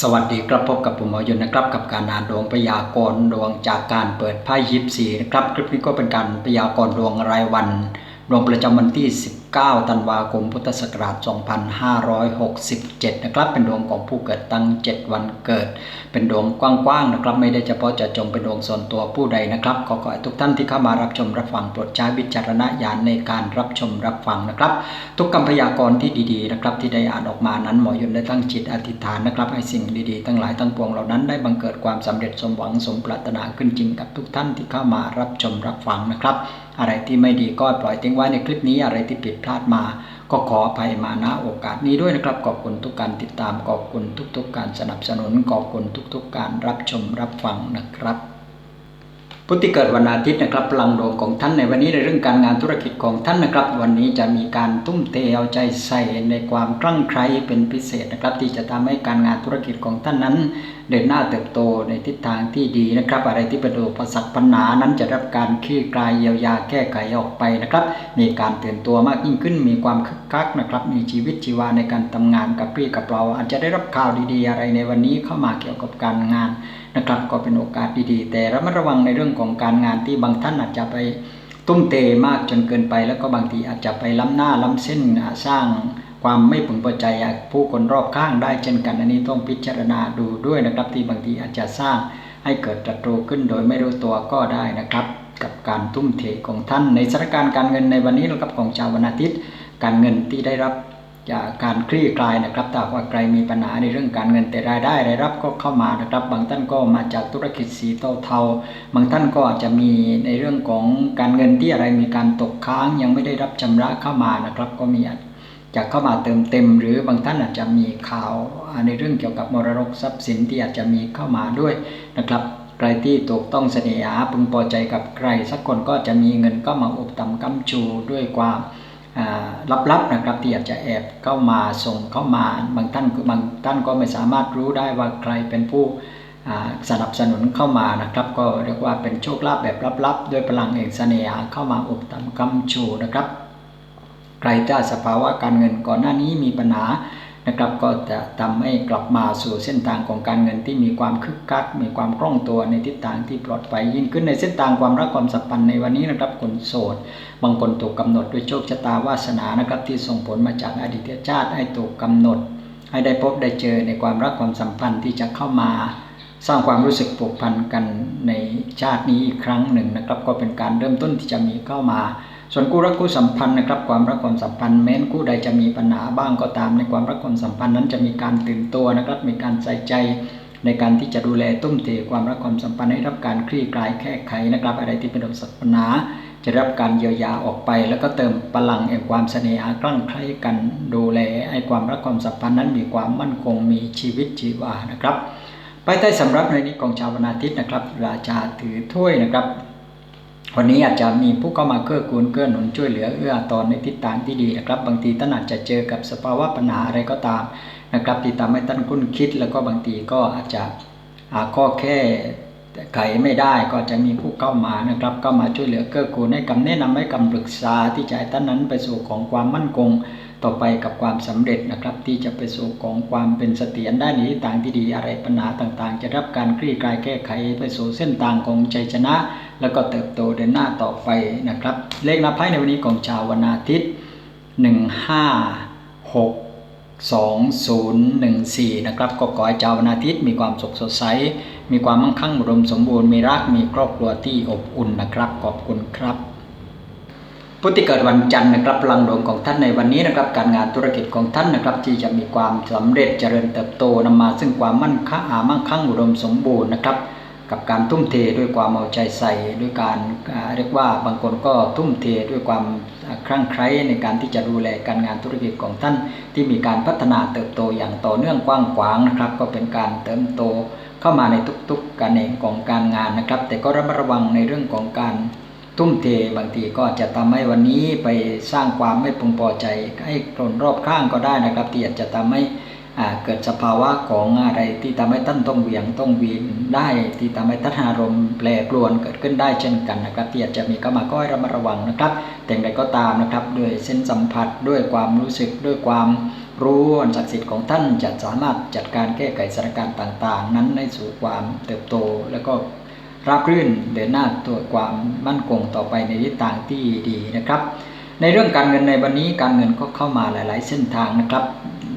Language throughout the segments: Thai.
สวัสดีครับพบกับผมหมอยนนะครับกับการอ่านดวงพยากรณ์ดวงจากการเปิดไพ่ยิปซีนะครับคลิปนี้ก็เป็นการพยากรณ์ดวงรายวัน ดวงประจำวันที่ 19 ธันวาคม พุทธศักราช 2567 นะครับ เป็นดวงของผู้เกิดตั้ง 7 วันเกิด เป็นดวงกว้างๆนะครับ ไม่ได้เฉพาะจะจงเป็นดวงส่วนตัวผู้ใดนะครับ ขอขอให้ทุกท่านที่เข้ามารับชมรับฟังโปรดใช้วิจารณญาณในการรับชมรับฟังนะครับ ทุกคำพยากรณ์ที่ดีๆนะครับที่ได้อ่านออกมานั้นหมอยนได้ตั้งจิตอธิษฐานนะครับ ให้สิ่งดีๆ ทั้งหลายทั้งปวงเหล่านั้นได้บังเกิดความสำเร็จสมหวังสมปรารถนาขึ้นจริงกับทุกท่านที่เข้ามารับชมรับฟังนะครับ อะไรที่ไม่ดีก็ปล่อยทิ้งไว้ในคลิปนี้อะไรที่ผิดพลาดมา ก็ขออภัยมาณโอกาสนี้ด้วยนะครับขอบคุณทุกการติดตามขอบคุณทุกๆการสนับสนุนขอบคุณทุกๆการรับชมรับฟังนะครับ พุทธิเกิดวันอาทิตย์นะครับพลังดวงของท่านในวันนี้ในเรื่องการงานธุรกิจของท่านนะครับ วันนี้จะมีการทุ่มเทเอาใจใส่ในความคลั่งไคล้เป็นพิเศษนะครับ ที่จะทำให้การงานธุรกิจของท่านนั้น เดินหน้าเติบโตในทิศทางที่ดีนะครับ อะไรที่เป็นอุปสรรคปัญหานั้นจะรับการคลี่คลายเยียวยาแก้ไขออกไปนะครับ มีการเตื่นตัวมากยิ่งขึ้น มีความคึกคักนะครับ มีชีวิตชีวาในการทำงานกับพี่กับเรา อาจจะได้รับข่าวดีๆ อะไรในวันนี้เข้ามาเกี่ยวกับการงาน นะครับ ก็เป็นโอกาสดีๆ แต่ระมัดระวังในเรื่องของการงานที่บางท่านอาจจะไปตุ้มเตมากจนเกินไป แล้วก็บางทีอาจจะไปล้ำหน้าล้ำเส้นสร้างความไม่พึงพอใจผู้คนรอบข้างได้เช่นกันอันนี้ต้องพิจารณาดูด้วยนะครับ ที่บางทีอาจจะสร้างให้เกิดศัตรูขึ้นโดยไม่รู้ตัวก็ได้นะครับ กับการทุ่มเทของท่านในสถานการณ์การเงินในวันนี้นะครับของชาววันอาทิตย์ การเงินที่ได้รับ จากการคลี่คลายนะครับถ้าว่าใครมีปัญหาในเรื่องการเงินแต่รายได้รายรับก็เข้ามานะครับ บางท่านก็มาจากธุรกิจสีเทาๆบางท่านก็อาจจะมีในเรื่องของการเงินที่อะไรมีการตกค้าง ยังไม่ได้รับชำระเข้ามานะครับ ก็มีจะเข้ามาเติมเต็ม หรือบางท่านอาจจะมีข่าวในเรื่องเกี่ยวกับมรดกทรัพย์สินที่อาจจะมีเข้ามาด้วยนะครับใครที่ตกต้องเสน่หาพึงพอใจกับใคร สักคนก็จะมีเงินก็มาอุบตำกำชูด้วยความ ลับๆนะครับที่อาจจะแอบเข้ามาส่งเข้ามาบางท่านบางท่านก็ไม่สามารถรู้ได้ว่าใครเป็นผู้สนับสนุนเข้ามานะครับ ก็เรียกว่าเป็นโชคลาภแบบลับๆด้วยพลังเอกเสน่หาเข้ามาอบตำกำชูนะครับ ใครถ้าสภาวะการเงินก่อนหน้านี้มีปัญหา นะครับ ก็จะทำให้กลับมาสู่เส้นทางของการเงินที่มีความคึกคัก มีความคล่องตัวในทิศทางที่ปลอดภัยยิ่งขึ้นในเส้นทางความรักความสัมพันธ์ในวันนี้นะครับคนโสด บางคนถูกกาหนดด้วยโชคชะตาวาสนานะครับที่ส่งผลมาจากอดีตชาติให้ถูกกาหนด ให้ได้พบได้เจอในความรักความสัมพันธ์ที่จะเข้ามาสร้างความรู้สึกผูกพันกันในชาตินี้อีกครั้งหนึ่งนะครับ ก็เป็นการเริ่มต้นที่จะมีเข้ามา ส่วนคู่รักคู่สัมพันธ์นะครับความรักความสัมพันธ์แม้นคู่ใดจะมีปัญหาบ้างก็ตาม ในความรักความสัมพันธ์นั้นจะมีการตื่นตัวนะครับ มีการใส่ใจในการที่จะดูแลตุ้มเทความรักความสัมพันธ์ให้รับการคลี่คลายแก้ไขนะครับ อะไรที่เป็นอุปสรรคปัญหาจะรับการเยียวยาออกไป แล้วก็เติมพลังแห่งความเสน่หากลั่งใคล้กันดูแลให้ความรักความสัมพันธ์นั้นมีความมั่นคงมีชีวิตชีวานะครับ ไปใต้สำรับในนี้ของชาววนาทิตนะครับ ราชาถือถ้วยนะครับ วันนี้อาจจะมีผู้เข้ามาเกื้อกูลเกื้อหนุนช่วยเหลือเอื้อตอนในทิศทางที่ดีนะครับ บางทีท่านอาจจะเจอกับสภาวะปัญหาอะไรก็ตามนะครับที่ทำให้ท่านคุ้นคิด แล้วก็บางทีก็อาจจะหาข้อแค่ไขไม่ได้ก็จะมีผู้เข้ามานะครับก็มาช่วยเหลือเกื้อกูลให้คำแนะนำให้คำปรึกษาที่จะให้ท่านนั้นไปสู่ของความมั่นคงต่อไปกับความสำเร็จนะครับ ที่จะไปสู่ของความเป็นเสถียรได้ในทิศทางที่ดีอะไรปัญหาต่างๆ จะรับการคลี่คลายแก้ไขไปสู่เส้นทางของใจชนะ แล้วก็เติบโตเดินหน้าต่อไปนะครับ เลขนับไพ่ในวันนี้ของชาววันอาทิตย์ 1 5 6 2 0 1 4 นะครับก็ขอให้ชาววันอาทิตย์มีความสุขสดใส มีความมั่งคั่งอุดมสมบูรณ์มีรักมีครอบครัวที่อบอุ่นนะครับขอบคุณครับพุทธิเกิดวันจันทร์นะครับพลังดวงของท่านในวันนี้นะครับ การงานธุรกิจของท่านนะครับ ที่จะมีความสำเร็จเจริญเติบโตนำมาซึ่งความมั่นคงมั่งคั่งอุดมสมบูรณ์นะครับ กับการทุ่มเทด้วยความเอาใจใส่ด้วยการเรียกว่าบางคนก็ทุ่มเทด้วยความคลั่งไคล้ในการที่จะดูแลการงานธุรกิจของท่าน ที่มีการพัฒนาเติบโตอย่างต่อเนื่องกว้างขวางนะครับ ก็เป็นการเติมโตเข้ามาในทุกๆการเองของการงานนะครับ แต่ก็ระมัดระวังในเรื่องของการทุ่มเทบางทีก็จะทำให้วันนี้ไปสร้างความไม่พึงพอใจให้คนรอบข้างก็ได้นะครับที่อาจจะทำให้ เกิดสภาวะของอะไรที่ทำให้ท่านต้องเวียงต้องวีนได้ที่ทำให้ท่านอารมณ์แปรปรวนเกิดขึ้นได้เช่นกันนะครับที่อาจจะมีเข้ามาก็ให้ระมัดระวังนะครับแต่อย่างไรก็ตามนะครับด้วยเส้นสัมผัสด้วยความรู้สึกด้วยความรู้อันศักดิ์สิทธิ์ของท่านจะสามารถจัดการแก้ไขสถานการณ์ต่าง ๆ นั้นให้สู่ความเติบโตแล้วก็ราบรื่นเดินหน้าตัวความมั่นคงต่อไปในทิศทางที่ดีนะครับ ในเรื่องการเงินในวันนี้การเงินก็เข้ามาหลาย ๆ เส้นทางนะครับ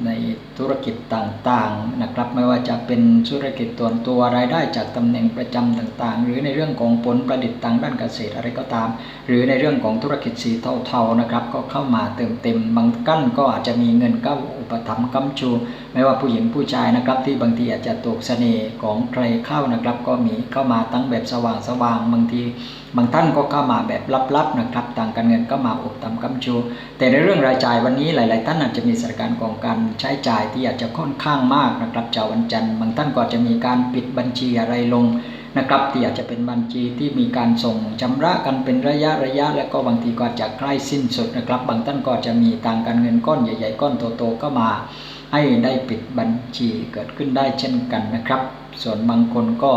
ในธุรกิจต่างๆนะครับ ไม่ว่าจะเป็นธุรกิจตัวตัวรายได้จากตำแหน่งประจำต่างๆ หรือในเรื่องของผลประดิษฐ์ทางด้านเกษตรอะไรก็ตาม หรือในเรื่องของธุรกิจสีเทาๆนะครับ ก็เข้ามาเติมเต็มบางกั้นก็อาจจะมีเงินเข้าอุปถัมภ์กำชู ไม่ว่าผู้หญิงผู้ชายนะครับ ที่บางทีอาจจะตกเสน่ห์ของใครเข้านะครับ ก็มีเข้ามาตั้งแบบสว่างๆบางที บางท่านก็เข้ามาแบบลับๆนะครับทางการเงินก็มาอบตำกำชู แต่ในเรื่องรายจ่ายวันนี้หลาย ๆ ท่านอาจจะมีสถานการณ์ของการใช้จ่ายที่อาจจะค่อนข้างมากนะครับจาวันจันทร์บางท่านก็จะมีการปิดบัญชีอะไรลงนะครับที่อาจจะเป็นบัญชีที่มีการส่งชำระกันเป็นระยะระยะ และก็บางทีก็จะใกล้สิ้นสุดนะครับ บางท่านก็จะมีทางการเงินก้อนใหญ่ ๆ ก้อนโตๆเข้ามาให้ได้ปิดบัญชีเกิดขึ้นได้เช่นกันนะครับ ส่วนบางคนก็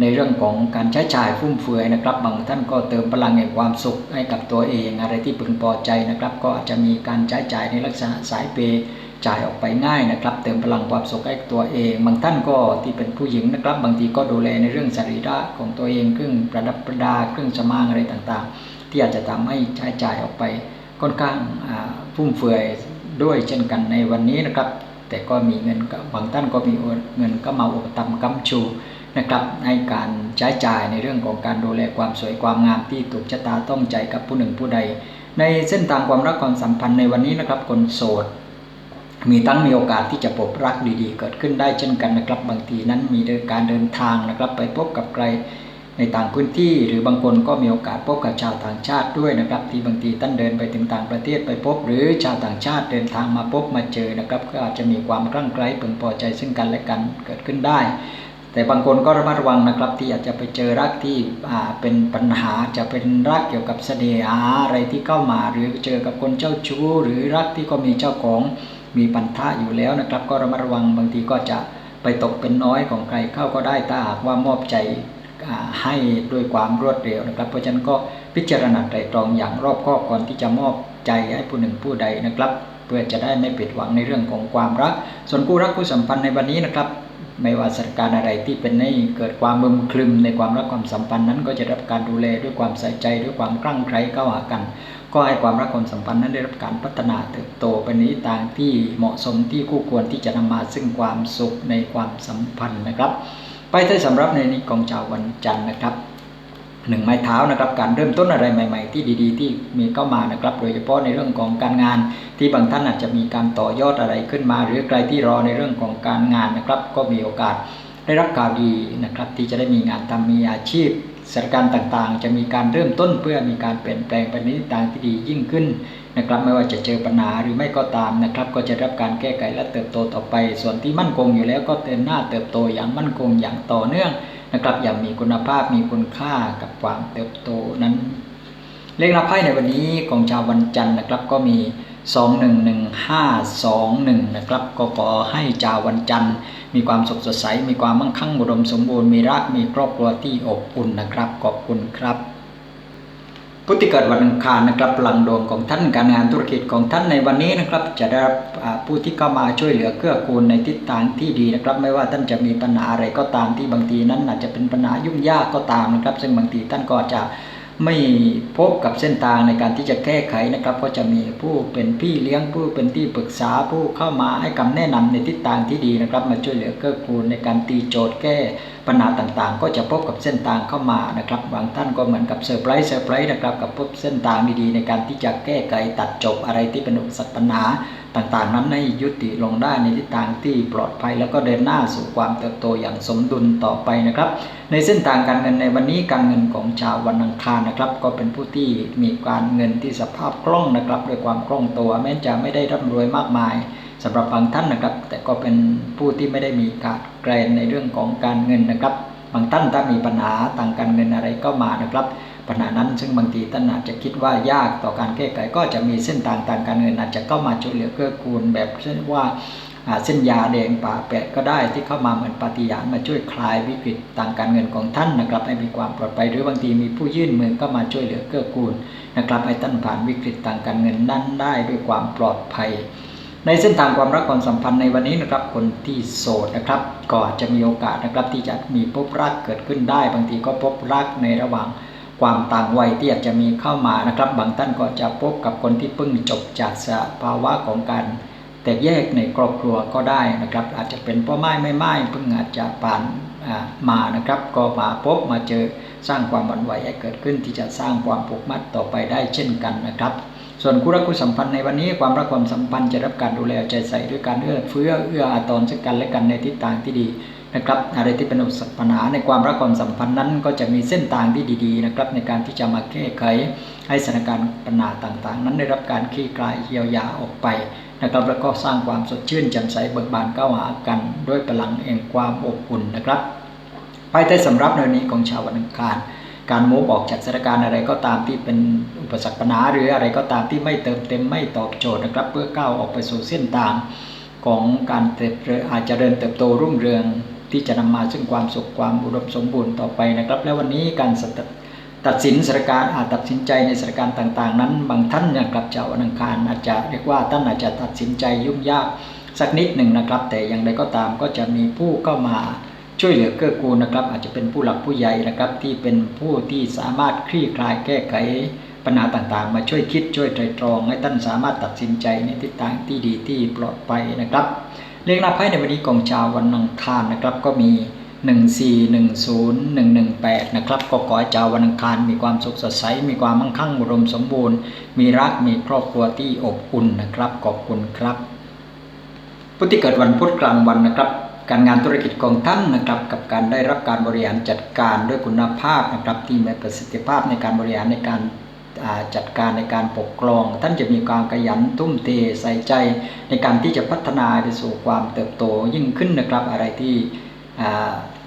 ในเรื่องของการใช้จ่ายฟุ่มเฟือยนะครับ บางท่านก็เติมพลังแห่งความสุขให้กับตัวเอง อะไรที่พึงพอใจนะครับ ก็อาจจะมีการใช้จ่ายในลักษณะสายเปจ่ายออกไปง่ายนะครับ เติมพลังความสุขให้ตัวเอง บางท่านก็ที่เป็นผู้หญิงนะครับ บางทีก็ดูแลในเรื่องสรีระของตัวเองเครื่องประดับประดาเครื่องสมางอะไรต่างๆ ที่อาจจะทำให้ใช้จ่ายออกไปค่อนข้างฟุ่มเฟือยด้วยเช่นกันในวันนี้นะครับ แต่ก็มีเงินบางท่านก็มีเงินก็มาอุปถัมภ์กำชู นะครับให้การใช้จ่ายในเรื่องของการดูแลความสวยความงามที่ถูกชะตาต้องใจกับผู้หนึ่งผู้ใด ในเส้นทางความรักความสัมพันธ์ในวันนี้นะครับคนโสด มีตั้งมีโอกาสที่จะพบรักดีๆ เกิดขึ้นได้เช่นกันนะครับบางทีนั้นมีการเดินทางนะครับไปพบกับใครในต่างพื้นที่หรือบางคนก็มีโอกาสพบกับชาวต่างชาติด้วยนะครับ ที่บางทีท่านเดินไปถึงต่างประเทศไปพบ หรือชาวต่างชาติเดินทางมาพบมาเจอนะครับ ก็อาจจะมีความคลั่งไคล้พึงพอใจซึ่งกันและกันเกิดขึ้นได้ แต่บางคนก็ระมัดระวังนะครับ ที่อาจจะไปเจอรักที่เป็นปัญหาจะเป็นรักเกี่ยวกับเสน่หาอะไรที่เข้ามา หรือเจอกับคนเจ้าชู้ หรือรักที่ก็มีเจ้าของมีปัญหาอยู่แล้วนะครับ ก็ระมัดระวังบางทีก็จะไปตกเป็นน้อยของใครเข้าก็ได้ถ้าหากว่ามอบใจให้ด้วยความรวดเร็วนะครับ เพราะฉะนั้นก็พิจารณาไตรตรองอย่างรอบคอบก่อนที่จะมอบใจให้ผู้หนึ่งผู้ใดนะครับ เพื่อจะได้ไม่ผิดหวังในเรื่องของความรัก ส่วนคู่รักคู่สัมพันธ์ในวันนี้นะครับ ไม่ว่าสถานการณ์อะไรที่เป็นให้เกิดความมึมคลึมในความรักความสัมพันธ์นั้น ก็จะรับการดูแลด้วยความใส่ใจด้วยความคลั่งไคล้เข้าหากัน ก็ให้ความรักความสัมพันธ์นั้นได้รับการพัฒนาเติบโตไปในทางที่เหมาะสมที่คู่ควรที่จะนำมาซึ่งความสุขในความสัมพันธ์นะครับ ไปที่สำหรับในนี้ของชาววันจันทร์นะครับ หนึ่งไม้เท้านะครับการเริ่มต้นอะไรใหม่ ๆ ที่ดี ๆ ที่มีเข้ามานะครับ โดยเฉพาะในเรื่องของการงาน ที่บางท่านอาจจะมีการต่อยอดอะไรขึ้นมา หรือใครที่รอในเรื่องของการงานนะครับ ก็มีโอกาสได้รับข่าวดีนะครับ ที่จะได้มีงานทำมีอาชีพสถานการณ์ต่างๆ จะมีการเริ่มต้นเพื่อมีการเปลี่ยนแปลงไปในทิศทางที่ดียิ่งขึ้นนะครับไม่ว่าจะเจอปัญหาหรือไม่ก็ตามนะครับ ก็จะรับการแก้ไขและเติบโตต่อไป ส่วนที่มั่นคงอยู่แล้วก็เดินหน้าเติบโตอย่างมั่นคงอย่างต่อเนื่อง นะครับอย่างมีคุณภาพมีคุณค่ากับความเติบโตนั้น เลขรับไพ่ในวันนี้ของชาววันจันทร์นะครับก็มี 211521 นะครับก็ขอให้ชาววันจันทร์มีความสุขสดใส มีความมั่งคั่งบุดมสมบูรณ์มีรักมีครอบครัวที่อบอุ่นนะครับขอบคุณครับ พุทธิเกิดวันอังคารนะครับพลังดวงของท่านการงานธุรกิจของท่านในวันนี้นะครับ จะได้รับผู้ที่เข้ามาช่วยเหลือเกื้อกูลในทิศทางที่ดีนะครับ ไม่ว่าท่านจะมีปัญหาอะไรก็ตามที่บางทีนั้นอาจจะเป็นปัญหายุ่งยากก็ตามนะครับ ซึ่งบางทีท่านก็จะไม่พบกับเส้นทางในการที่จะแก้ไขนะครับ ก็จะมีผู้เป็นพี่เลี้ยงผู้เป็นที่ปรึกษาผู้เข้ามาให้คำแนะนำในทิศทางที่ดีนะครับ มาช่วยเหลือเกื้อกูลในการตีโจทย์แก้ ปัญหาต่างๆ ก็จะพบกับเส้นทางเข้ามานะครับบางท่านก็เหมือนกับเซอร์ไพรส์เซอร์ไพรส์นะครับกับพบเส้นทางดีๆในการที่จะแก้ไขตัดจบอะไรที่เป็นอุปสรรคปัญหาต่างๆ นั้นให้ยุติลงได้ในทิศทางที่ปลอดภัย แล้วก็เดินหน้าสู่ความเติบโตอย่างสมดุลต่อไปนะครับ ในเส้นทางการเงินในวันนี้การเงินของชาววันอังคารนะครับ ก็เป็นผู้ที่มีการเงินที่สภาพคล่องนะครับด้วยความคล่องตัวแม้จะไม่ได้ร่ำรวยมากมาย สำหรับบางท่านนะครับ แต่ก็เป็นผู้ที่ไม่ได้มีการแกรนในเรื่องของการเงินนะครับ บางท่านถ้ามีปัญหาทางการเงินอะไรก็มานะครับปัญหานั้นซึ่งบางทีท่านอาจจะคิดว่ายากต่อการแก้ไขก็จะมีเส้นทางทางการเงินอาจจะเข้ามาช่วยเหลือเกื้อกูลแบบเช่นว่าเส้นยาแดงป่าแปะก็ได้ที่เข้ามาเหมือนปฏิญาณมาช่วยคลายวิกฤตทางการเงินของท่านนะครับให้มีความปลอดภัยหรือบางทีมีผู้ยื่นมือก็มาช่วยเหลือเกื้อกูลนะครับให้ท่านผ่านวิกฤตทางการเงินนั้นได้ด้วยความปลอดภัย ในเส้นทางความรักความสัมพันธ์ในวันนี้นะครับคนที่โสดนะครับ ก็จะมีโอกาสนะครับที่จะมีพบรักเกิดขึ้นได้ บางทีก็พบรักในระหว่างความต่างวัยที่อาจจะมีเข้ามานะครับ บางท่านก็จะพบกับคนที่เพิ่งจบจากสภาวะของการแตกแยกในครอบครัวก็ได้นะครับ อาจจะเป็นพ่อไม้ไม่ไม้เพิ่งอาจจะผ่านมานะครับ ก็มาพบมาเจอสร้างความบันไหวให้เกิดขึ้นที่จะสร้างความผูกมัดต่อไปได้เช่นกันนะครับ ส่วนคู่รักคู่สัมพันธ์ในวันนี้ความรักความสัมพันธ์จะรับการดูแลใจใส่ด้วยการเอื้อเฟื้อเอื้ออาทรซึ่งกันและกันในทิศทางที่ดีนะครับอะไรที่เป็นอุปสรรคปัญหาในความรักความสัมพันธ์นั้น ก็จะมีเส้นทางที่ดีๆนะครับในการที่จะมาแก้ไขให้สถานการณ์ปัญหาต่างๆ นั้นได้รับการคลี่คลายเยียวยาออกไปนะครับแล้วก็สร้างความสดชื่นแจ่มใสเบิกบานก้าวหากัน ด้วยพลังแห่งความอบอุ่นนะครับไปใต้สำรับในนี้ของชาววันอังคาร การโม้บอกจากสถานการณ์อะไรก็ตามที่เป็นอุปสรรคปัญหาหรืออะไรก็ตามที่ไม่เติมเต็มไม่ตอบโจทย์นะครับ เพื่อก้าวออกไปสู่เส้นทางของการเติบอาจจะเดินเติบโตรุ่งเรืองที่จะนำมาซึ่งความสุขความอุดมสมบูรณ์ต่อไปนะครับ และวันนี้การตัดสินสถานการณ์อาจตัดสินใจในสถานการณ์ต่าง ๆ นั้น บางท่านอย่างกับเจ้าวันอังคารอาจจะเรียกว่าท่านอาจจะตัดสินใจยุ่งยากสักนิดหนึ่งนะครับ แต่อย่างไรก็ตามก็จะมีผู้เข้ามา ช่วยเหลือเกื้อกูลนะครับ อาจจะเป็นผู้หลักผู้ใหญ่นะครับ ที่เป็นผู้ที่สามารถคลี่คลายแก้ไขปัญหาต่างๆ มาช่วยคิดช่วยไตรตรอง ให้ท่านสามารถตัดสินใจในทิศทางที่ดีที่ปลอดภัยนะครับเลขหน้าไพ่ในวันนี้ของชาววันอังคารนะครับก็มี 1410118 นะครับก็ขอให้ชาววันอังคารมีความสุขสดใส มีความมั่งคั่งอุดมสมบูรณ์ มีรักมีครอบครัวที่อบอุ่นนะครับขอบคุณครับผู้ที่เกิดวันพุธกลางวันนะครับ การงานธุรกิจของท่านนะครับกับการได้รับการบริหารจัดการด้วยคุณภาพนะครับที่มีประสิทธิภาพในการบริหารในการจัดการในการปกครอง ท่านจะมีความขยันทุ่มเทใส่ใจในการที่จะพัฒนาไปสู่ความเติบโตยิ่งขึ้นนะครับ อะไรที่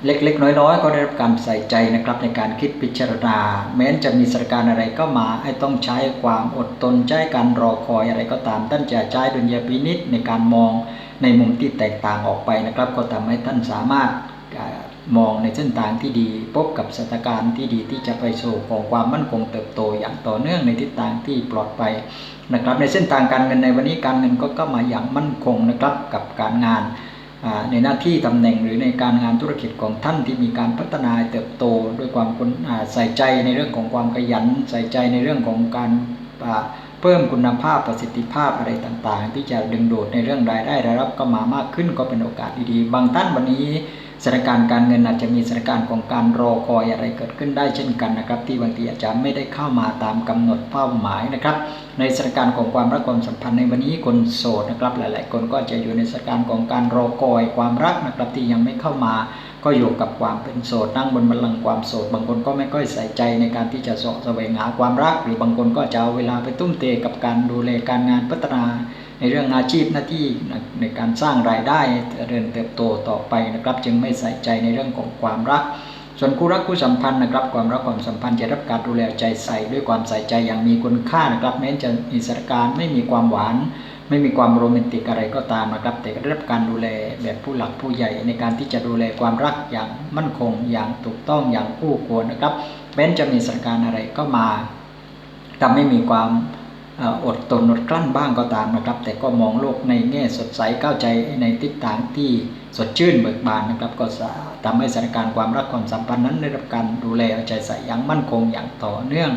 เล็กๆ น้อยๆ ก็ได้รับการใส่ใจนะครับในการคิดพิจารณา แม้จะมีสถานการณ์อะไรก็มาให้ต้องใช้ความอดทนใช้การรอคอยอะไรก็ตาม ท่านจะใช้ดุลยพินิษในการมอง ในมุมที่แตกต่างออกไปนะครับ ก็ทำให้ท่านสามารถมองในเส้นทางที่ดีพบกับสถานการณ์ที่ดีที่จะไปสู่ของความมั่นคงเติบโตอย่างต่อเนื่องในทิศทางที่ปลอดภัยนะครับ ในเส้นทางการเงินในวันนี้การเงินก็เข้ามาอย่างมั่นคงนะครับกับการงานในหน้าที่ตำแหน่งหรือในการงานธุรกิจของท่านที่มีการพัฒนาเติบโตด้วยความใส่ใจในเรื่องของความขยันใส่ใจในเรื่องของการ เพิ่มคุณภาพประสิทธิภาพอะไรต่างๆ ที่จะดึงดูดในเรื่องรายได้รายรับก็มามากขึ้นก็เป็นโอกาสดีๆ บางท่านวันนี้สถานการณ์การเงินอาจจะมีสถานการณ์ของการรอคอยอะไรเกิดขึ้นได้เช่นกันนะครับ ที่บางทีอาจจะไม่ได้เข้ามาตามกำหนดเป้าหมายนะครับ ในสถานการณ์ของความรักความสัมพันธ์ในวันนี้คนโสดนะครับ หลาย ๆ คนก็จะอยู่ในสถานการณ์ของการรอคอยความรักนะครับที่ยังไม่เข้ามา ก็อยู่กับความเป็นโสดนั่งบนบัลลังก์ความโสด บางคนก็ไม่ค่อยใส่ใจในการที่จะสะแสวงหาความรัก หรือบางคนก็จะเอาเวลาไปตุ้มเตกับการดูแลการงานพัฒนา ในเรื่องอาชีพหน้าที่ในการสร้างรายได้เริญเติบโตต่อไปนะครับ จึงไม่ใส่ใจในเรื่องของความรักส่วนคู่รักคู่สัมพันธ์นะครับความรักความสัมพันธ์จะรับการดูแลใจใส่ด้วยความใส่ใจอย่างมีคุณค่านะครับแม้จะมีสถานการณ์ไม่มีความหวาน ไม่มีความโรแมนติกอะไรก็ตามนะครับ แต่ได้รับการดูแลแบบผู้หลักผู้ใหญ่ในการที่จะดูแลความรักอย่างมั่นคง อย่างถูกต้องอย่างคู่ควรนะครับแม้จะมีสถานการณ์อะไรก็มาทำให้มีความอดทนอดกลั้นบ้างก็ตามนะครับ แต่ก็มองโลกในแง่สดใสเข้าใจในทิศทางที่สดชื่นเบิกบานนะครับ ก็ทำให้สถานการณ์ความรักความสัมพันธ์นั้นได้รับการดูแลเอาใจใส่อย่างมั่นคงอย่างต่อเนื่อง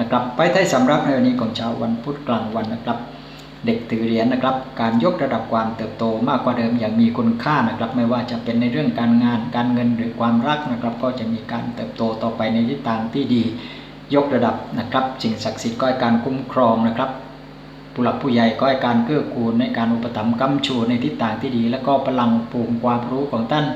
นะครับ ไปท้ายสำรับในวันนี้ของชาววันพุธกลางวันนะครับ เด็กถือเหรียญนะครับ การยกระดับความเติบโตมากกว่าเดิมอย่างมีคุณค่านะครับ ไม่ว่าจะเป็นในเรื่องการงาน การเงินหรือความรักนะครับ ก็จะมีการเติบโตต่อไปในทิศทางที่ดี ยกระดับนะครับสิ่งศักดิ์สิทธิ์ก็ให้การคุ้มครองนะครับผู้หลักผู้ใหญ่ก็ให้การเกื้อกูลในการอุปถัมภ์กำชูในทิศทางที่ดี แล้วก็พลังปูมความรู้ของท่าน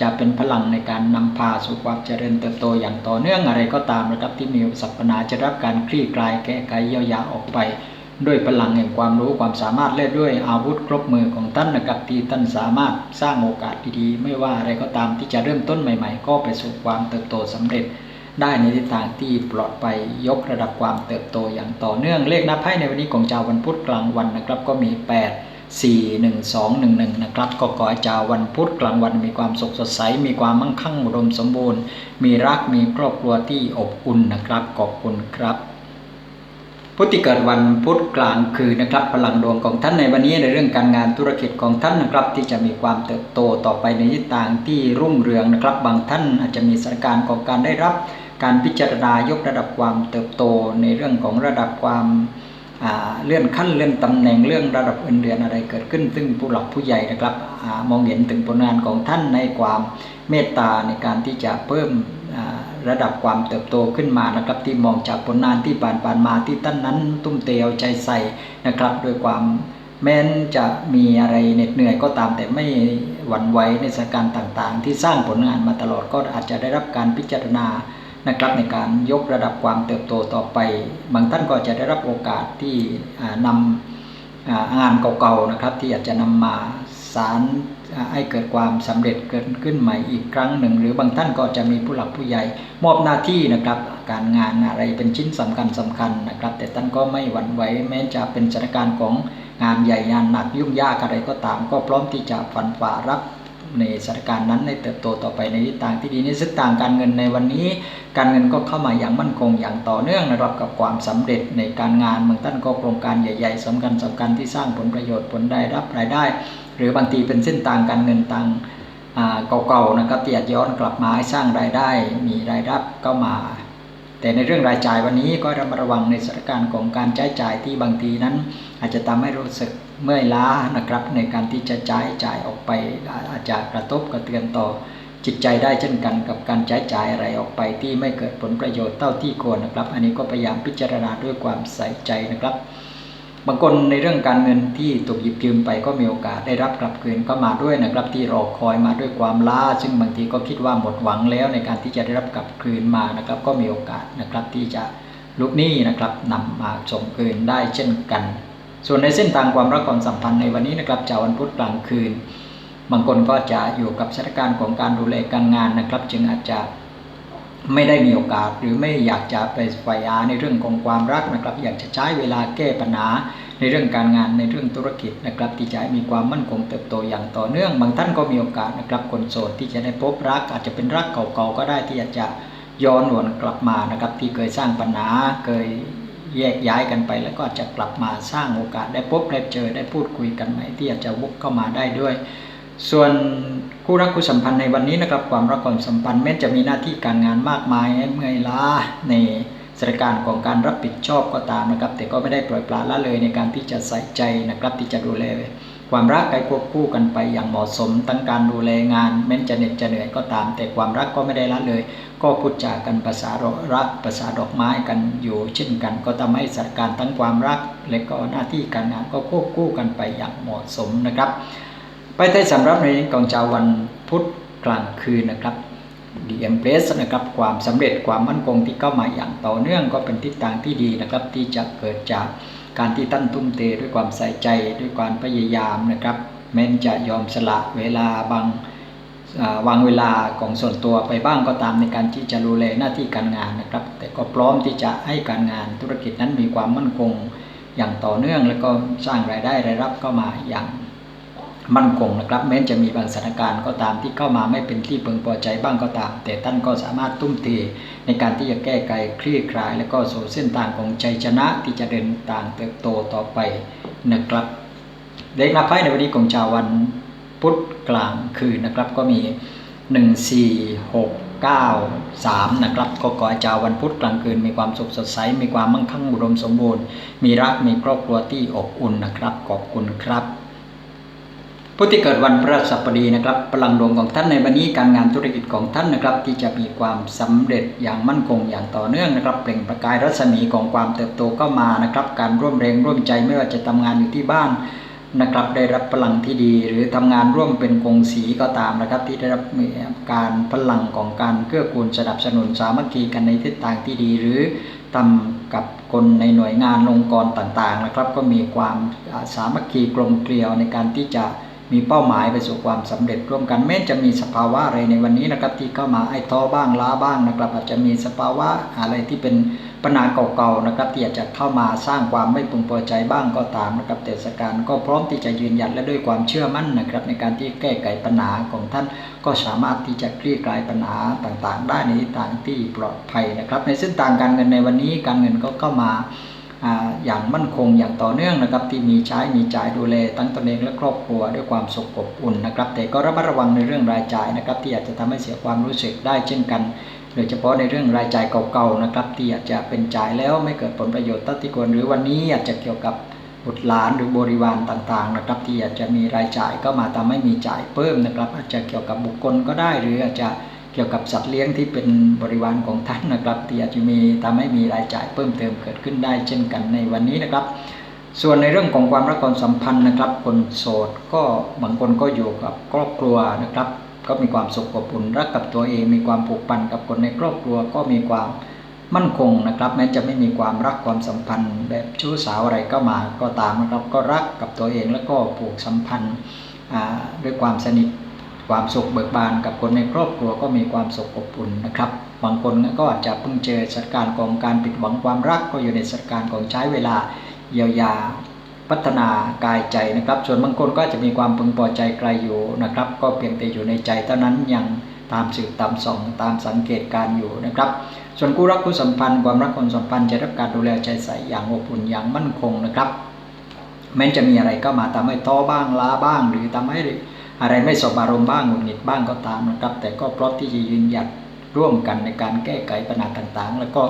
จะเป็นพลังในการนำพาสู่ความเจริญเติบโตอย่างต่อเนื่องอะไรก็ตามนะครับที่มีสัพปนาจะรับการคลี่คลายแก้ไขเยียวยาออกไป ด้วยพลังแห่งความรู้ความสามารถและด้วยอาวุธครบมือของท่านนะครับที่ท่านสามารถสร้างโอกาสดีๆ ไม่ว่าอะไรก็ตามที่จะเริ่มต้นใหม่ ๆ ก็ไปสู่ความเติบโตสำเร็จ ได้ในทิศทางที่ปลอดภัยกระดับความเติบโตอย่างต่อเนื่องเลขนับไพ่ในวันนี้ของเจ้าวันพุธกลางวันนะครับก็มี 8 4 1 2 1 1นะครับก็ขอให้เจ้าวันพุธกลางวันมีความสุขสดใส มีความมั่งคั่งอุดมสมบูรณ์ มีรักมีครอบครัวที่อบอุ่นนะครับขอบคุณครับ พุทธิเกิดวันพุธกลางคืนนะครับ พลังดวงของท่านในวันนี้ในเรื่องการงานธุรกิจของท่านนะครับ ที่จะมีความเติบโตต่อไปในทิศทางที่รุ่งเรืองนะครับ บางท่านอาจจะมีสถานการณ์ของการได้รับ การพิจารณายกระดับความเติบโตในเรื่องของระดับความเลื่อนขั้นเลื่อนตำแหน่งเรื่องระดับเงินเดือนอะไรเกิดขึ้น ซึ่งผู้หลักผู้ใหญ่นะครับอมองเห็นถึงผลงานของท่านในความเมตตาในการที่จะเพิ่ม ระดับความเติบโตขึ้นมานะครับที่มองจากผลงานที่ผ่านผ่านมาที่ท่านนั้นตุ้มเตียวใจใส่นะครับโดยความแม้นจะมีอะไรเหน็ดเหนื่อยก็ตามแต่ไม่หวั่นไหวในสถานการณ์ต่างๆ ที่สร้างผลงานมาตลอดก็อาจจะได้รับการพิจารณานะครับในการยกระดับความเติบโตต่อไป บางท่านก็จะได้รับโอกาสที่นำงานเก่าๆนะครับที่อาจจะนำมา สารให้เกิดความสำเร็จเกิดขึ้นใหม่อีกครั้งหนึ่ง หรือบางท่านก็จะมีผู้หลักผู้ใหญ่มอบหน้าที่นะครับการงานอะไรเป็นชิ้นสำคัญสำคัญนะครับ แต่ท่านก็ไม่หวั่นไหวแม้จะเป็นสถานการณ์ของงานใหญ่งานหนักยุ่งยากอะไรก็ตาม ก็พร้อมที่จะฝันฝ่ารับ ในสถานการณ์นั้นในเติบโตต่อไปในทิศทางที่ดีในทิศทางการเงินในวันนี้ การเงินก็เข้ามาอย่างมั่นคงอย่างต่อเนื่องนะครับกับความสำเร็จในการงานบางท่านก็โครงการใหญ่ ๆสำคัญสำคัญที่สร้างผลประโยชน์ผลได้รับรายได้ หรือบางทีเป็นเส้นทางการเงินต่างเก่าๆนะครับที่อาจย้อนกลับมาสร้างรายได้มีรายรับเข้ามา แต่ในเรื่องรายจ่ายวันนี้ก็ระมัดระวังในสถานการณ์ของการใช้จ่ายที่บางทีนั้น อาจจะทำให้รู้สึก เมื่อยล้านะครับ ในการที่จะจ่ายจ่ายออกไป อาจจะกระทบกระเทือนต่อจิตใจได้เช่นกันกับการใช้จ่ายอะไรออกไปที่ไม่เกิดผลประโยชน์เท่าที่ควรนะครับ อันนี้ก็พยายามพิจารณาด้วยความใส่ใจนะครับ บางคนในเรื่องการเงินที่ถูกหยิบยืมไปก็มีโอกาสได้รับกลับคืนเข้ามาด้วยนะครับ ที่รอคอยมาด้วยความล้า ซึ่งบางทีก็คิดว่าหมดหวังแล้วในการที่จะได้รับกลับคืนมานะครับ ก็มีโอกาสนะครับที่จะลุกหนี้นะครับนำมาส่งคืนได้เช่นกัน ส่วนในเส้นทางความรักความสัมพันธ์ในวันนี้นะครับจากวันพุธกลางคืน บางคนก็จะอยู่กับสถานการณ์ของการดูแลการงานนะครับ จึงอาจจะไม่ได้มีโอกาสหรือไม่อยากจะไปไฟอาในเรื่องของความรักนะครับ อยากจะใช้เวลาแก้ปัญหาในเรื่องการงานในเรื่องธุรกิจนะครับ ที่จะมีความมั่นคงเติบโตอย่างต่อเนื่อง บางท่านก็มีโอกาสนะครับคนโสดที่จะได้พบรัก อาจจะเป็นรักเก่าๆก็ได้ที่อาจจะย้อนหวนกลับมานะครับ ที่เคยสร้างปัญหาเคย แยกย้ายกันไป แล้วก็จะกลับมาสร้างโอกาสได้พบได้เจอได้พูดคุยกันใหม่ที่อาจจะวกเข้ามาได้ด้วย ส่วนคู่รักคู่สัมพันธ์ในวันนี้นะครับความรักความสัมพันธ์แม้จะมีหน้าที่การงานมากมายเมื่อยล้าในสถานการณ์ของการรับผิดชอบก็ตามนะครับ แต่ก็ไม่ได้ปล่อยปละละเลยในการที่จะใส่ใจนะครับที่จะดูแล ความรักไปควบคู่กันไปอย่างเหมาะสมตั้งการดูแลงาน แม้จะเหน็ดจะเหนื่อยก็ตาม แต่ความรักก็ไม่ได้ละเลย ก็พูดจากันภาษารักภาษาดอกไม้กันอยู่เช่นกัน ก็ทำให้สถานการณ์ทั้งความรัก และก็หน้าที่การงานก็ควบคู่กันไปอย่างเหมาะสมนะครับ ไปใต้สำหรับในกองเจ้าวันพุธกลางคืนนะครับดีเอ็มเพลสนะครับความสำเร็จความมั่นคงที่เข้ามาอย่างต่อเนื่องก็เป็นทิศทางที่ดีนะครับที่จะเกิดจาก การที่ตั้นทุ่มเทด้วยความใส่ใจด้วยความพยายามนะครับ แม้นจะยอมสละเวลาบางวางเวลาของส่วนตัวไปบ้างก็ตามในการที่จะดูแลหน้าที่การงานนะครับ แต่ก็พร้อมที่จะให้การงานธุรกิจนั้นมีความมั่นคง อย่างต่อเนื่อง แล้วก็สร้างรายได้รายรับเข้ามาอย่าง มั่นคงนะครับ แม้จะมีบางสถานการณ์ก็ตามที่เข้ามาไม่เป็นที่พึงพอใจบ้างก็ตาม แต่ท่านก็สามารถตุ้มเทในการที่จะแก้ไขคลี่คลาย และก็สู่เส้นทางของใจชนะที่จะเดินทางเติบโตต่อไปนะครับเด็กนับไพ่ในวันนี้ของชาววันพุธกลางคืนนะครับก็มี 1 4 6 9 3นะครับก็ขอให้ชาววันพุธกลางคืนมีความสุขสดใส มีความมั่งคั่งอุดมสมบูรณ์ มีรักมีครอบครัวที่อบอุ่นนะครับขอบคุณครับ ผู้ที่เกิดวันพฤหัสบดีนะครับพลังดวงของท่านในวันนี้การงานธุรกิจของท่านนะครับ ที่จะมีความสำเร็จอย่างมั่นคงอย่างต่อเนื่องนะครับเปล่งประกายรัศมีของความเติบโตก็มานะครับ การร่วมแรงร่วมใจไม่ว่าจะทำงานอยู่ที่บ้านนะครับได้รับพลังที่ดีหรือทำงานร่วมเป็นกงสีก็ตามนะครับ ที่ได้รับการพลังของการเกื้อกูลสนับสนุนสามัคคีกันในทิศทางที่ดีหรือทำกับคนในหน่วยงานองค์กรต่างๆนะครับ ก็มีความสามัคคีกลมเกลียวในการที่จะ มีเป้าหมายไปสู่ความสำเร็จร่วมกันแม้จะมีสภาวะอะไรในวันนี้นะครับ ที่เข้ามาไอ้ท้อบ้างล้าบ้างนะครับ อาจจะมีสภาวะอะไรที่เป็นปัญหาเก่าๆนะครับที่อาจจะเข้ามาสร้างความไม่พึงพอใจบ้างก็ตามนะครับเทศกาลก็พร้อมที่จะยืนหยัดและด้วยความเชื่อมั่นนะครับ ในการที่แก้ไขปัญหาของท่านก็สามารถที่จะคลี่คลายปัญหาต่างๆ ได้ในทิศทางที่ปลอดภัยนะครับ ในเส้นทางการเงินในวันนี้การเงินก็เข้ามา อย่างมั่นคงอย่างต่อเนื่องนะครับ ที่มีใช้มีจ่ายดูแลทั้งตนเองและครอบครัวด้วยความสุขอบอุ่นนะครับ แต่ก็ระมัดระวังในเรื่องรายจ่ายนะครับ ที่อาจจะทำให้เสียความรู้สึกได้เช่นกันโดยเฉพาะในเรื่องรายจ่ายเก่าๆนะครับที่อาจจะเป็นจ่ายแล้วไม่เกิดผลประโยชน์เท่าที่ควรหรือวันนี้อาจจะเกี่ยวกับบุตรหลานหรือบริวารต่างๆนะครับที่อาจจะมีรายจ่ายก็มาทำให้มีจ่ายเพิ่มนะครับ อาจจะเกี่ยวกับบุคคลก็ได้หรืออาจจะ เกี่ยวกับสัตว์เลี้ยงที่เป็นบริวารของท่านนะครับที่อาจจะมีทำให้มีรายจ่ายเพิ่มเติมเกิดขึ้นได้เช่นกันในวันนี้นะครับ ส่วนในเรื่องของความรักความสัมพันธ์นะครับ คนโสดก็บางคนก็อยู่กับครอบครัวนะครับ ก็มีความสุขอบอุ่นรักกับตัวเองมีความผูกพันกับคนในครอบครัวก็มีความมั่นคงนะครับ แม้จะไม่มีความรักความสัมพันธ์ แบบชู้สาวอะไรก็มาก็ตามนะครับก็รักกับตัวเองแล้วก็ผูกสัมพันธ์ด้วยความสนิท ความสุขเบิกบานกับคนในครอบครัวก็มีความสุขอบอุ่นนะครับ บางคนก็อาจจะเพิ่งเจอสถานการณ์ของการปิดหวังความรักก็อยู่ในสถานการณ์ของใช้เวลาเยียวยาพัฒนากายใจนะครับ ส่วนบางคนก็จะมีความพึงพอใจไกลอยู่นะครับ ก็เพียงแต่อยู่ในใจเท่านั้นยังตามสืบตามส่องตามสังเกตการอยู่นะครับ ส่วนคู่รักคู่สัมพันธ์ความรักคนสัมพันธ์จะรับการดูแลใจใส่อย่างอบอุ่นอย่างมั่นคงนะครับแม้จะมีอะไรก็มาทำให้ท้อบ้างล้าบ้าง หรือทำให้ อะไรไม่สบอารมณ์บ้างหงุดหงิดบ้างก็ตามนะครับ แต่ก็พร้อมที่จะยืนหยัดร่วมกันในการแก้ไขปัญหาต่างๆ แล้วก็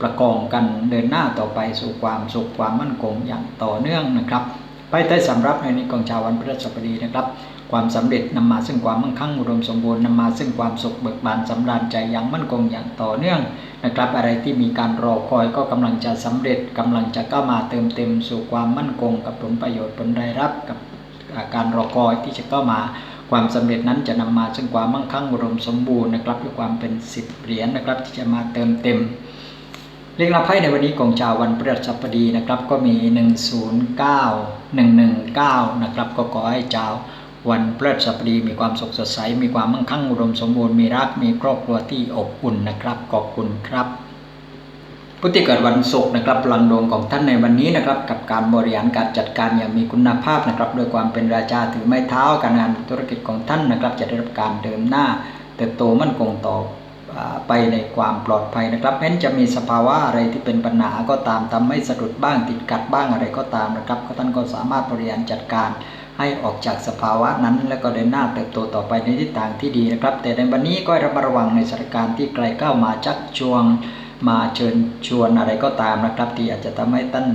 ประกองกันเดินหน้าต่อไปสู่ความสุขความมั่นคงอย่างต่อเนื่องนะครับไปใต้สำรับในนี้ของชาววันพฤหัสบดีนะครับ ความสำเร็จนำมาซึ่งความมั่งคั่งอุดมสมบูรณ์นำมาซึ่งความสุขเบิกบานสำราญใจอย่างมั่นคงอย่างต่อเนื่องนะครับ อะไรที่มีการรอคอยก็กำลังจะสำเร็จกำลังจะเข้ามาเติมเต็มสู่ความมั่นคงกับผลประโยชน์ผลรายรับกับ การรอคอยที่จะเข้ามาความสำเร็จนั้นจะนำมาซึ่งความมั่งคั่งอุดมสมบูรณ์นะครับด้วยความเป็นสิบเหรียญนะครับ ที่จะมาเติมเต็ม เลขลับไพ่ในวันนี้ของชาววันพฤหัสบดีนะครับก็มี 109 119 นะครับก็ขอให้ชาววันพฤหัสบดีมีความสุขสดใส มีความมั่งคั่งอุดมสมบูรณ์มีรักมีครอบครัวที่อบอุ่นนะครับขอบคุณครับ ผู้ที่เกิดวันศุกร์นะครับพลังดวงของท่านในวันนี้นะครับกับการบริหารการจัดการอย่างมีคุณภาพนะครับโดยความเป็นราชาถือไม้เท้าการงานธุรกิจของท่านนะครับ จะได้รับการเดินหน้า เติบโตมั่นคงต่อไปในความปลอดภัยนะครับแม้จะมีสภาวะอะไรที่เป็นปัญหาก็ตามทำให้สะดุดบ้างติดกัดบ้างอะไรก็ตามนะครับก็ท่านก็สามารถบริหารจัดการให้ออกจากสภาวะนั้น แล้วก็เดินหน้าเติบโตต่อไปในทิศทางที่ดีนะครับ แต่ในวันนี้ก็ระมัดระวังในสถานการณ์ที่ไกลเข้ามาชักชวน มาเชิญชวนอะไรก็ตามนะครับที่อาจจะทำให้ท่าน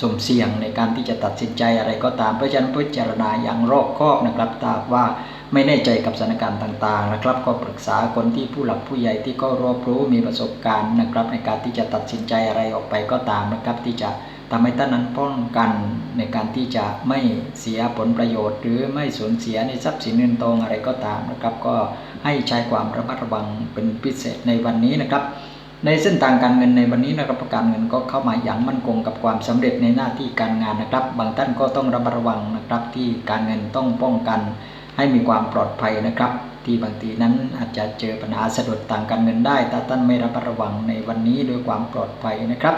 สมเสี่ยงในการที่จะตัดสินใจอะไรก็ตามเพราะฉะนั้นพิจารณาอย่างรอบคอบนะครับถ้าว่าไม่แน่ใจกับสถานการณ์ต่างๆนะครับ ก็ปรึกษาคนที่ผู้หลักผู้ใหญ่ที่ก็รอบรู้มีประสบการณ์นะครับ ในการที่จะตัดสินใจอะไรออกไปก็ตามนะครับ ที่จะทำให้ท่านนั้นป้องกันในการที่จะไม่เสียผลประโยชน์ หรือไม่สูญเสียในทรัพย์สินเงินทองอะไรก็ตามนะครับ ก็ให้ใช้ความระมัดระวังเป็นพิเศษในวันนี้นะครับ ในเส้นทางการเงินในวันนี้นะครับการเงินก็เข้ามาอย่างมั่นคงกับความสำเร็จในหน้าที่การงานนะครับ บางท่านก็ต้องระมัดระวังนะครับที่การเงินต้องป้องกัน ให้มีความปลอดภัยนะครับ ที่บางทีนั้นอาจจะเจอปัญหาสะดุดต่างการเงินได้ถ้าท่านไม่ระมัดระวังในวันนี้ด้วยความปลอดภัยนะครับ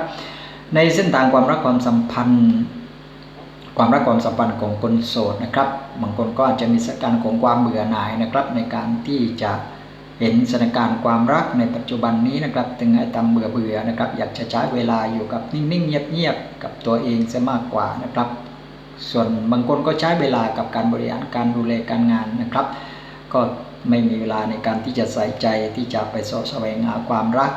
ในเส้นทางความรักความสัมพันธ์ ความรักความสัมพันธ์ของคนโสดนะครับบางคนก็อาจจะมีสถานการณ์ของความเบื่อหน่ายนะครับ ในการที่จะ เห็นสถานการณ์ความรักในปัจจุบันนี้นะครับถึงไอ้ตำเบื่อเบื่อนะครับ อยากจะใช้เวลาอยู่กับนิ่งๆเงียบๆกับตัวเองจะมากกว่านะครับ ส่วนบางคนก็ใช้เวลากับการบริหารการดูแลการงานนะครับ ก็ไม่มีเวลาในการที่จะใส่ใจที่จะไปสะแสวงหาความรัก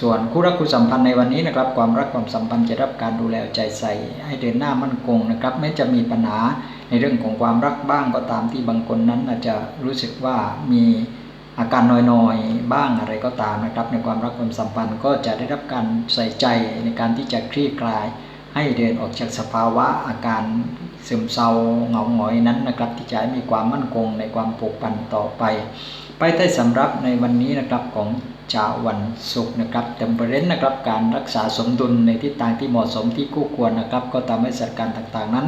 ส่วนคู่รักคู่สัมพันธ์ในวันนี้นะครับ ความรักความสัมพันธ์จะรับการดูแลใจใส่ ให้เดินหน้ามั่นคงนะครับแม้จะมีปัญหาในเรื่องของความรักบ้างก็ตามที่บางคนนั้นอาจจะรู้สึกว่ามี อาการน้อยๆ บ้างอะไรก็ตามนะครับ ในความรักความสัมพันธ์ก็จะได้รับการใส่ใจในการที่จะคลี่คลาย ให้เดินออกจากสภาวะอาการซึมเศร้าเหงาหงอยนั้นนะครับที่จะมีความมั่นคงในความผูกพันต่อไป ไปใต้สำรับในวันนี้นะครับของชาววันศุกร์นะครับเต็มประเด็นนะครับการรักษาสมดุลในทิศทางที่เหมาะสมที่คู่ควรนะครับ ก็ทำให้สถานการณ์ต่างๆนั้น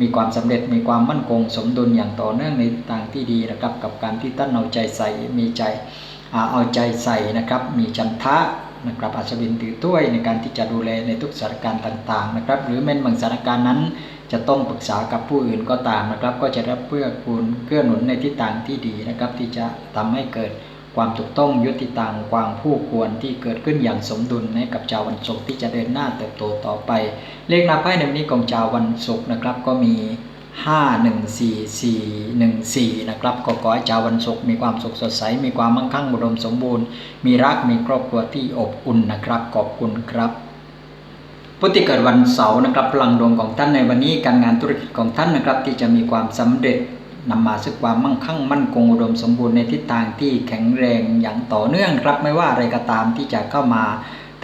มีความสำเร็จมีความมั่นคง สมดุลอย่างต่อเนื่องในทางที่ดีนะครับ กับการที่ท่านเอาใจใส่มีใจเอาใจใส่นะครับ มีจันทะนะครับอาชวินถือถ้วยในการที่จะดูแลในทุกสถานการณ์ต่าง ๆ นะครับ หรือแม้บางสถานการณ์นั้น จะต้องปรึกษากับผู้อื่นก็ตามนะครับ ก็จะรับเพื่อคูณเกื้อหนุนในทิศทางที่ดีนะครับ ที่จะทำให้เกิด ความถูกต้องยุติต่างความผู้ควรที่เกิดขึ้นอย่างสมดุลให้กับชาววันศุกร์ที่จะเดินหน้าเติบโตต่อไป เลขหน้าไพ่ในวันนี้ของชาววันศุกร์นะครับก็มี 5 1 4 4 1 4นะครับก็ขอให้ชาววันศุกร์มีความสุขสดใส มีความมั่งคั่งอุดมสมบูรณ์ มีรักมีครอบครัวที่อบอุ่นนะครับขอบคุณครับผู้ที่เกิดวันเสาร์นะครับพลังดวงของท่านในวันนี้การงานธุรกิจของท่านนะครับที่จะมีความสำเร็จ นำมาซึ่งความมั่งคั่งมั่นคงอุดมสมบูรณ์ในทิศทางที่แข็งแรงอย่างต่อเนื่องครับไม่ว่าอะไรก็ตามที่จะเข้ามา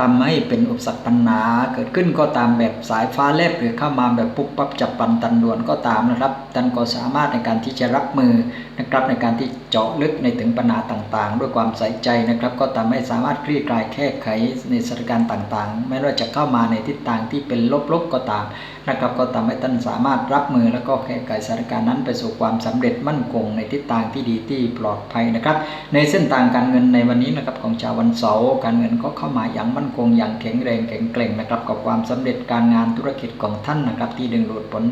ทำให้เป็นอุปสรรคปัญหาเกิดขึ้นก็ตามแบบสายฟ้าแลบหรือเข้ามาแบบปุ๊บปั๊บจับปันตันด่วนก็ตามนะครับท่านก็สามารถในการที่จะรับมือนะครับในการที่เจาะลึกในถึงปัญหาต่างๆ ด้วยความใส่ใจนะครับ ก็ทำให้สามารถคลี่คลายแก้ไขในสถานการณ์ต่างๆ ไม่ว่าจะเข้ามาในทิศทางที่เป็นลบๆก็ตามนะครับก็ทำให้ท่านสามารถรับมือแล้วก็แก้ไขสถานการณ์นั้นไปสู่ความสำเร็จมั่นคงในทิศทางที่ดีที่ปลอดภัยนะครับ ในเส้นทางการเงินในวันนี้นะครับของชาววันเสาร์การเงินก็เข้ามาอย่างมั่นคงอย่างแข็งแรงแข็งแกร่งนะครับกับความสำเร็จการงานธุรกิจของท่านนะครับ ที่ดึงดูดผล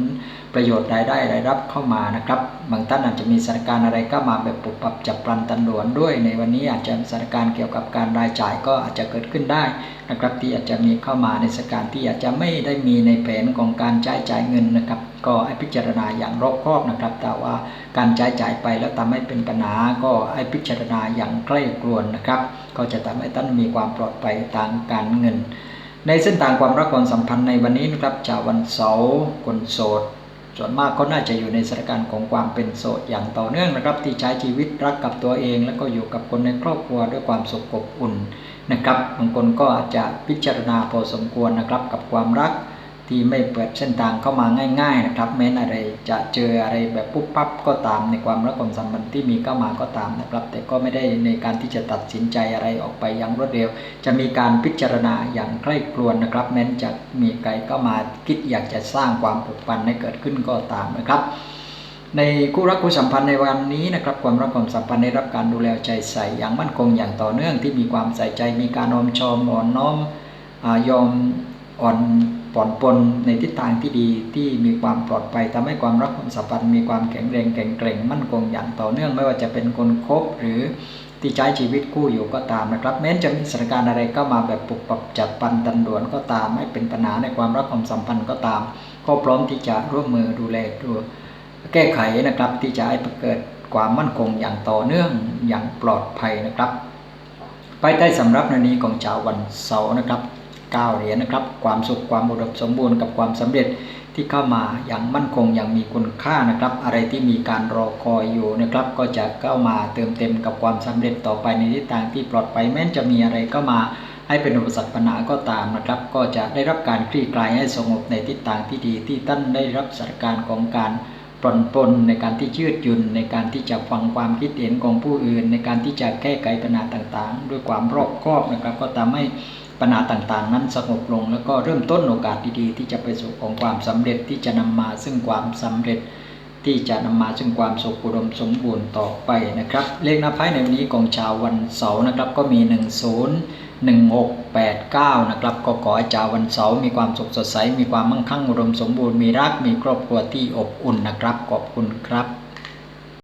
ประโยชน์รายได้รายรับเข้ามานะครับบางท่านอาจจะมีสถานการณ์อะไรก็มาแบบปุบปับจับปลันตันด่วนด้วย ในวันนี้อาจจะสถานการณ์เกี่ยวกับการรายจ่ายก็อาจจะเกิดขึ้นได้นะครับที่อาจจะมีเข้ามาในสถานการณ์ที่อาจจะไม่ได้มีในแผนของการใช้จ่ายเงินนะครับ ก็ให้พิจารณาอย่างรอบคอบนะครับ แต่ว่าการใช้จ่ายไปแล้วทำให้เป็นปัญหาก็ให้พิจารณาอย่างใกล้กลวนนะครับ ก็จะทำให้ท่านมีความปลอดภัยทางการเงิน ในเส้นทางความรักความสัมพันธ์ในวันนี้นะครับจากวันเสาร์คนโสด ส่วนมากก็น่าจะอยู่ในสถานการณ์ของความเป็นโสดอย่างต่อเนื่องนะครับ ที่ใช้ชีวิตรักกับตัวเอง แล้วก็อยู่กับคนในครอบครัวด้วยความสุขอบอุ่นนะครับบางคนก็อาจจะพิจารณาพอสมควรนะครับกับความรัก ที่ไม่เปิดเส้นทางเข้ามาง่ายๆนะครับ แม้นอะไรจะเจออะไรแบบปุ๊บปั๊บก็ตามในความรักความสัมพันธ์ที่มีเข้ามาก็ตามนะครับ แต่ก็ไม่ได้ในการที่จะตัดสินใจอะไรออกไปอย่างรวดเร็ว จะมีการพิจารณาอย่างใกล้กลวนนะครับ แม้นจะมีใครก็มาคิดอยากจะสร้างความผูกพันให้เกิดขึ้นก็ตามนะครับในคู่รักคู่สัมพันธ์ในวันนี้นะครับความรักความสัมพันธ์ได้รับการดูแลใจใส่อย่างมั่นคงอย่างต่อเนื่องที่มีความใส่ใจมีการอมชอมอ่อนน้อมอยอมอ่อน ปลอนปนในทิศทางที่ดีที่มีความปลอดภัยทำให้ความรักความสัมพันธ์มีความแข็งแรงแข็งแกร่งมั่นคงอย่างต่อเนื่องไม่ว่าจะเป็นคนคบหรือที่ใช้ชีวิตคู่อยู่ก็ตามนะครับ แม้จะมีสถานการณ์อะไรก็มาแบบปุบปับจับปันตันด่วนก็ตาม ไม่เป็นปัญหาในความรักความสัมพันธ์ก็ตาม ก็พร้อมที่จะร่วมมือดูแลดูแก้ไขนะครับที่จะให้เกิดความมั่นคงอย่างต่อเนื่องอย่างปลอดภัยนะครับ ไปใต้สำรับในนี้ของชาววันเสาร์นะครับ 9เหรียญนะครับ ความสุขความอุดมสมบูรณ์กับความสำเร็จที่เข้ามาอย่างมั่นคงอย่างมีคุณค่านะครับ อะไรที่มีการรอคอยอยู่นะครับ ก็จะเข้ามาเติมเต็มกับความสำเร็จต่อไปในทิศทางที่ปลอดภัยแม้จะมีอะไรก็มาให้เป็นอุปสรรคปัญหาก็ตามนะครับ ก็จะได้รับการคลี่คลายให้สงบในทิศทางที่ดีที่ท่านได้รับสถานการณ์ของการปลนปลนในการที่ยืดหยุ่นในการที่จะฟังความคิดเห็นของผู้อื่น ในการที่จะแก้ไขปัญหาต่างๆ ด้วยความรอบคอบนะครับ ก็ทำให้ ปัญหาต่างๆ นั้นสงบลง แล้วก็เริ่มต้นโอกาสดีๆ ที่จะไปสู่ของความสำเร็จที่จะนำมาซึ่งความสำเร็จที่จะนำมาซึ่งความสุขอุดมสมบูรณ์ต่อไปนะครับ เลขหน้าไพ่ในวันนี้ของชาววันเสาร์นะครับก็มี 1 0 1 6 8 9นะครับก็ขอให้ชาววันเสาร์มีความสุขสดใส มีความมั่งคั่งอุดมสมบูรณ์มีรักมีครอบครัวที่อบอุ่นนะครับขอบคุณครับ